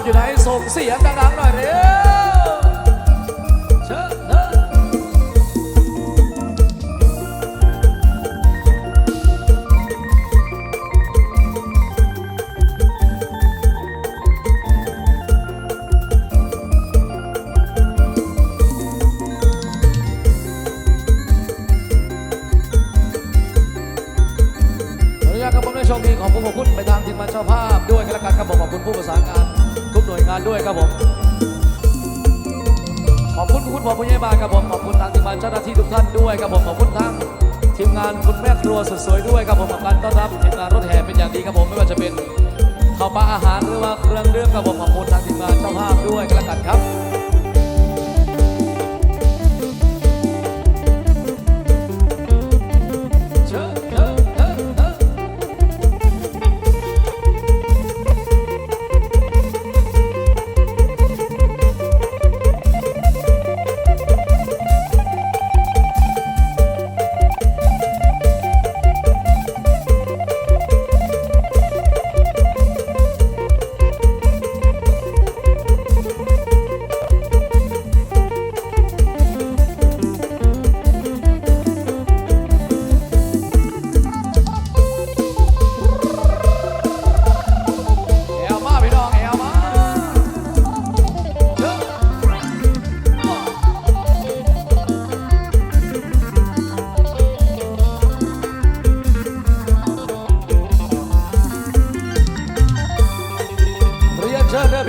พอยู่ไหนส่งเสียงดังๆหน่อยเร็วเชิญเถอะขออนุญาตครับผมในช่วงนี้ขอบคุณขอบคุณไปทางทีมงานเจ้าภาพด้วยกันละกันครับผมขอบคุณผู้ประสานงาน ด้วยครับผม ขอบคุณคุณหมอผู้ใหญ่บ้านครับผม ขอบคุณทางทีมงานเจ้าหน้าที่ทุกท่านด้วยครับผม ขอบคุณทั้งทีมงานคุณแม่ครัวสุดสวยด้วยครับผมกับการต้อนรับทีมงานรถแห่เป็นอย่างดีครับผมไม่ว่าจะเป็นข้าวปลาอาหารหรือว่าเครื่องดื่มครับผมขอบคุณทางทีมงานเจ้าภาพด้วยกันละกันครับ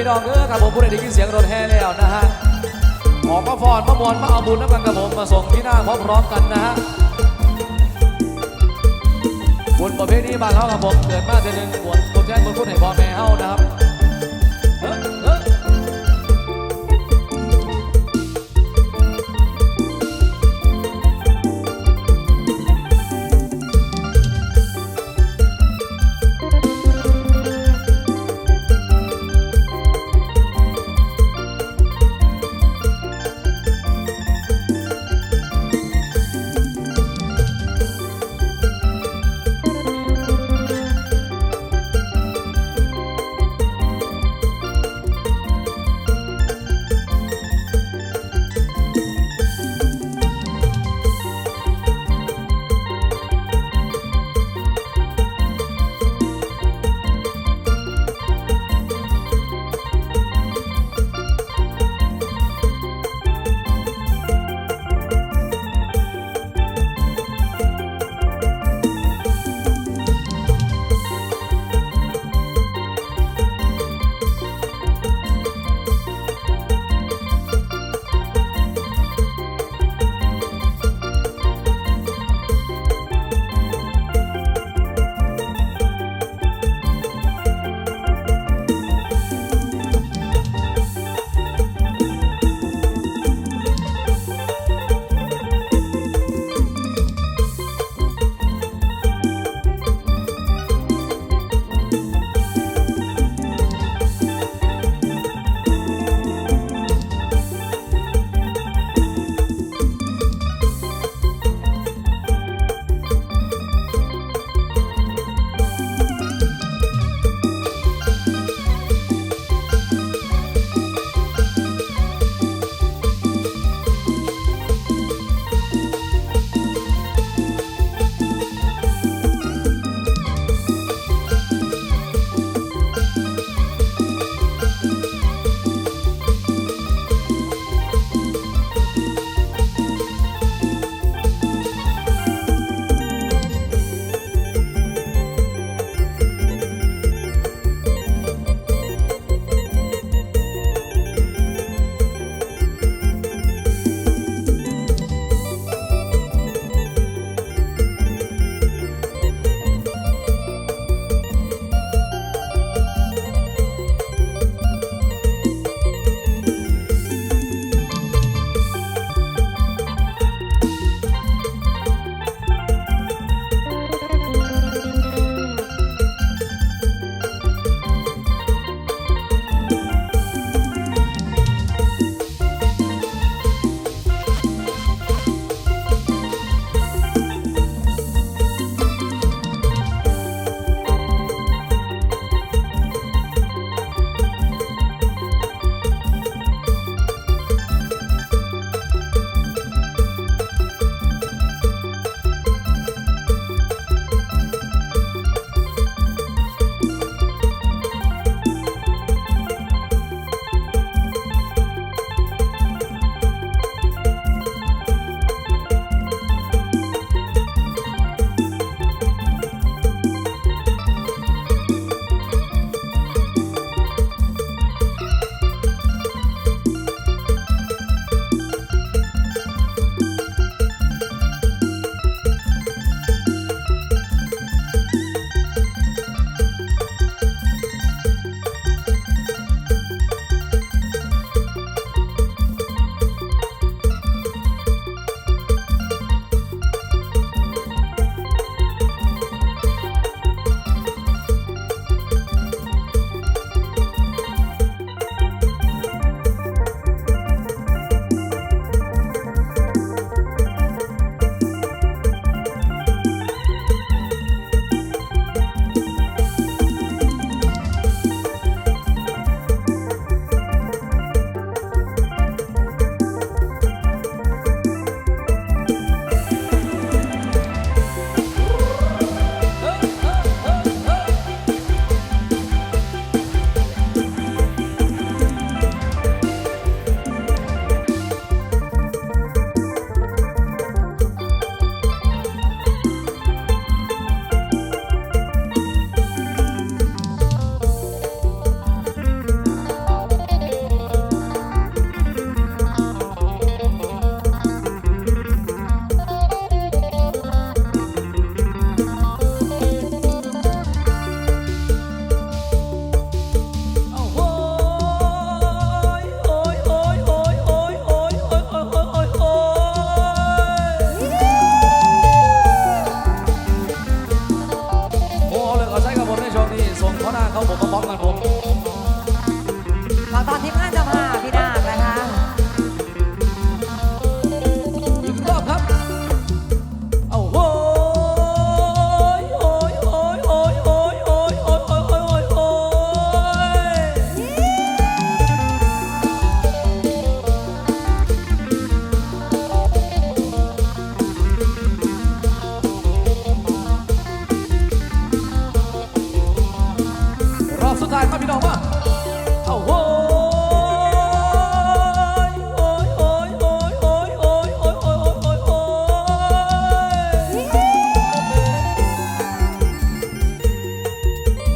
พี่น้องเออครับผมผู้ใดได้ยินเสียงรถแห่แล้วนะฮะออกมาฟอนมามวนมาเอาบุญน้ำกันกับผมมาส่งที่หน้าพร้อมๆกันนะฮะบุญประเภทนี้มาเข้ากับผมเกิดมาเดือนหนึ่งบวชบวชแทนบุญคุณให้พ่อแม่เฮานะครับ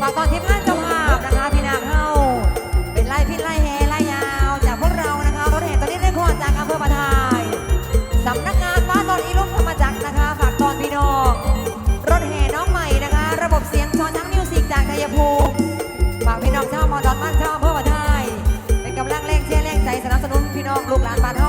ฝากตอนทีมงานเจ้ภาพนะคะพี่นางเฮาเป็นไล่พิษไล่แฮไล่ยาว จากพวกเรานะคะรถแห่ตอนนี้ได้ขอจากอำเภอปทายสำนักงานฟ้าตอนอีลุ่มธรรมจักรนะคะ ฝากตอนพี่น้องรถแห่น้องใหม่นะคะ ระบบเสียงชอนทั้งมิวสิจากชัยภูฝากพี่น้องชามอดอนบ้านชาอำเภอปทายเป็นกำลังแรงเชียร์แรงใจสนับสนุนพี่น้องลูกหลานบ้านเฮา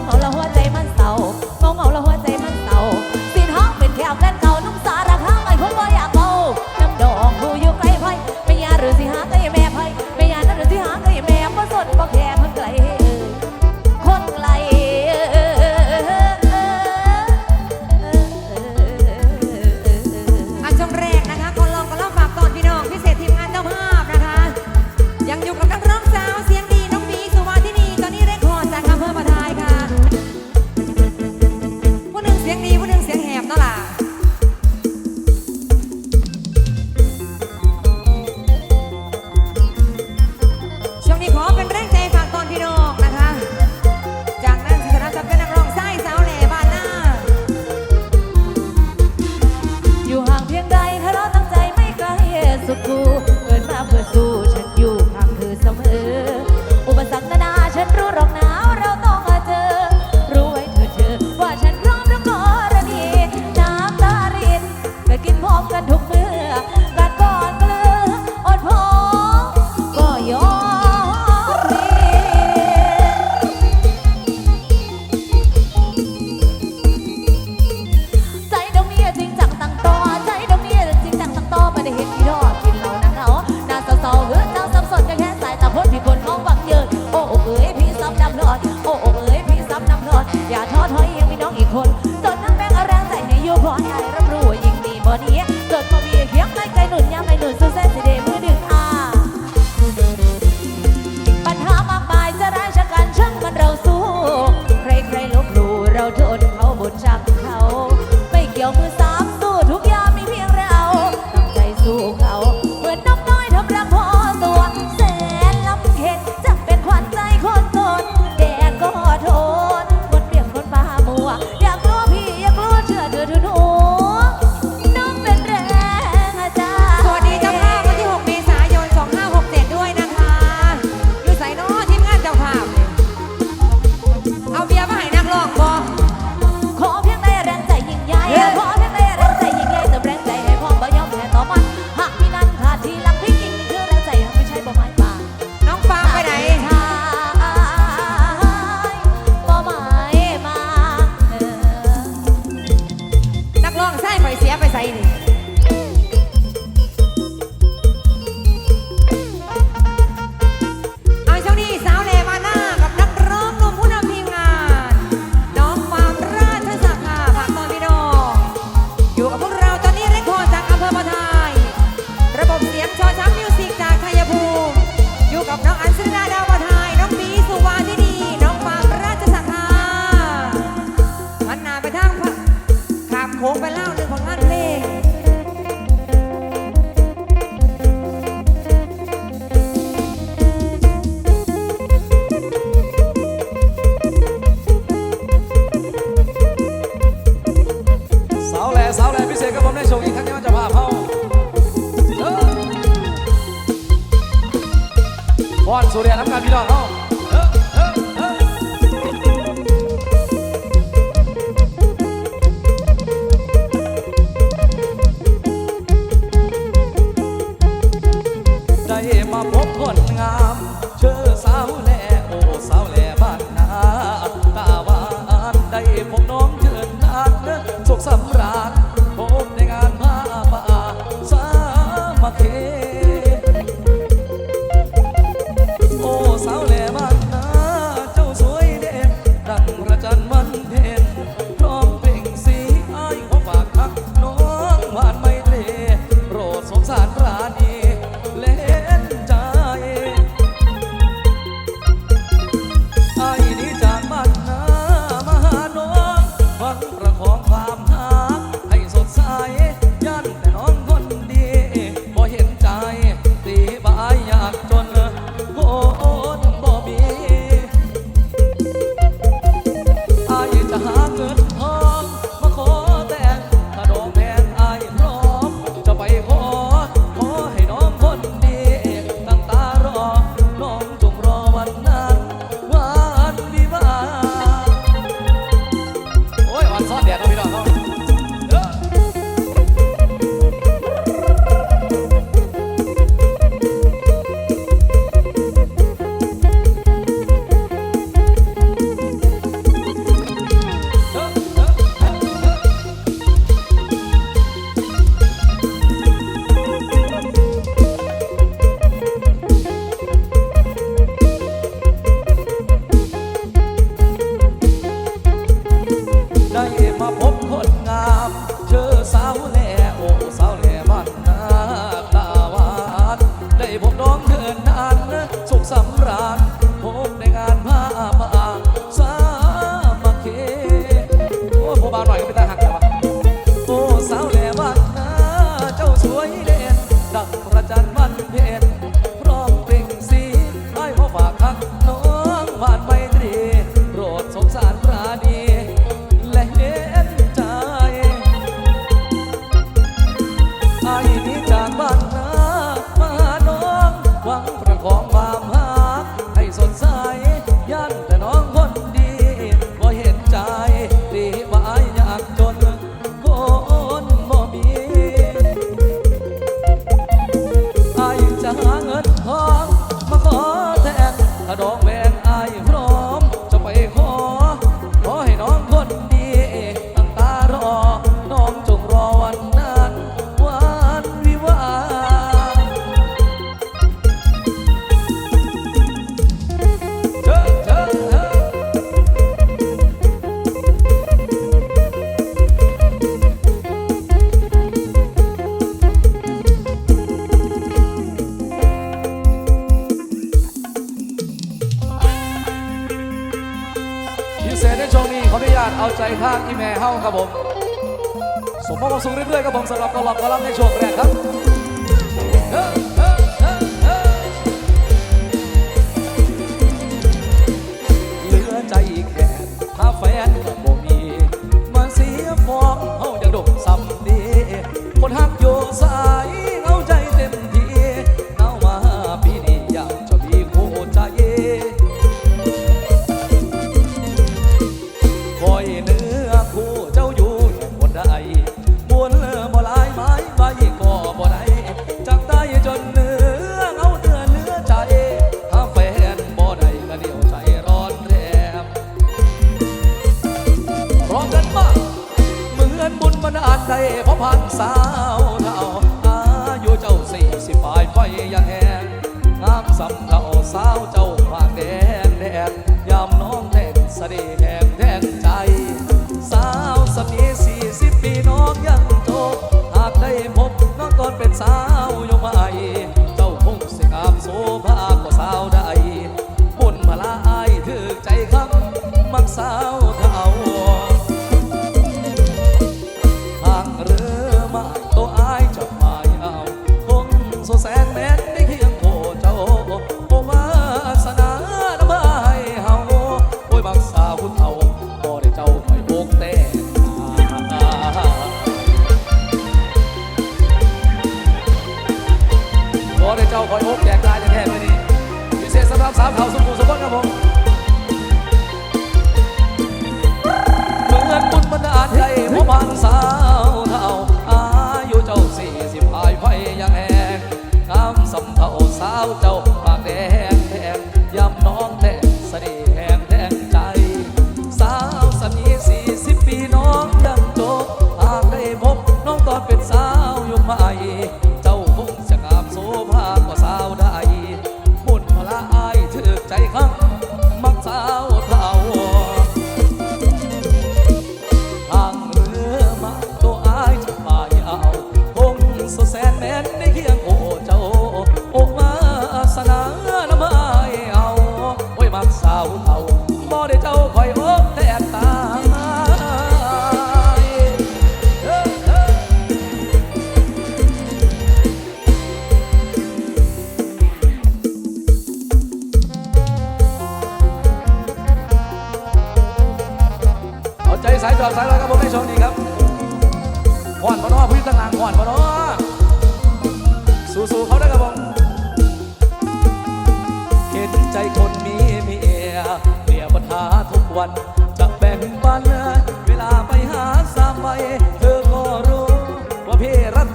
好了，我。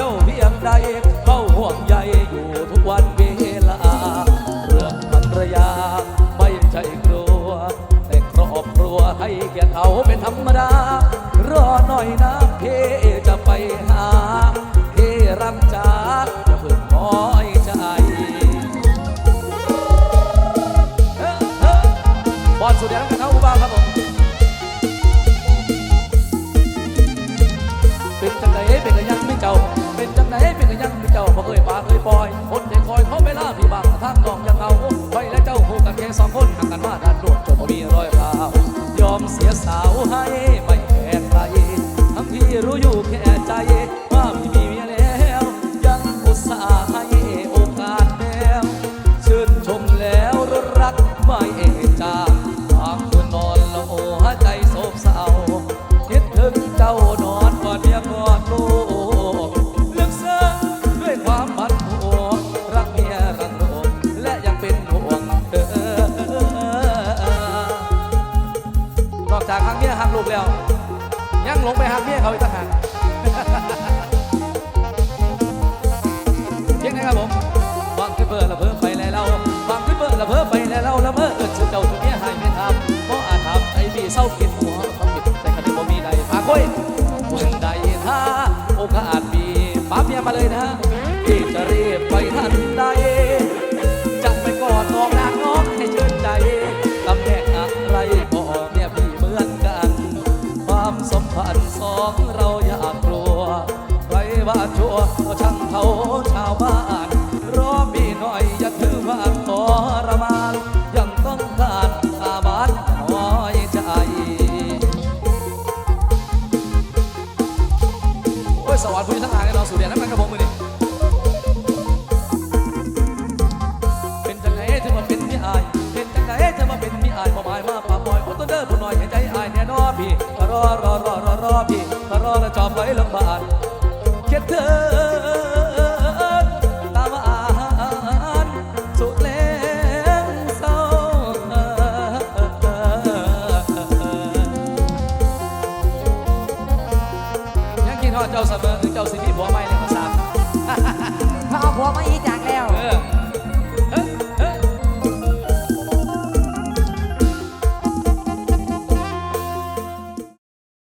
จ้าเพียงใดเฝ้าห่วงใยอยู่ทุกวันเวลาเรื่องภรรยาไม่ใช่กลัว แต่ครอบครัวให้แก่เขาเป็นธรรมดารอหน่อยนะเพ ปล่อยคนเด็คอยเขาเวลาพี่บางทางน้องยังเอาไปและเจ้าหูกันแค่สองคนหักกันมาดัานดวงจบมีรอยราวยอมเสียสาวให้ไม่แคร์ใครทั้งที่รู้อยู่แค่ใจ ไปลำบากแค่เธอ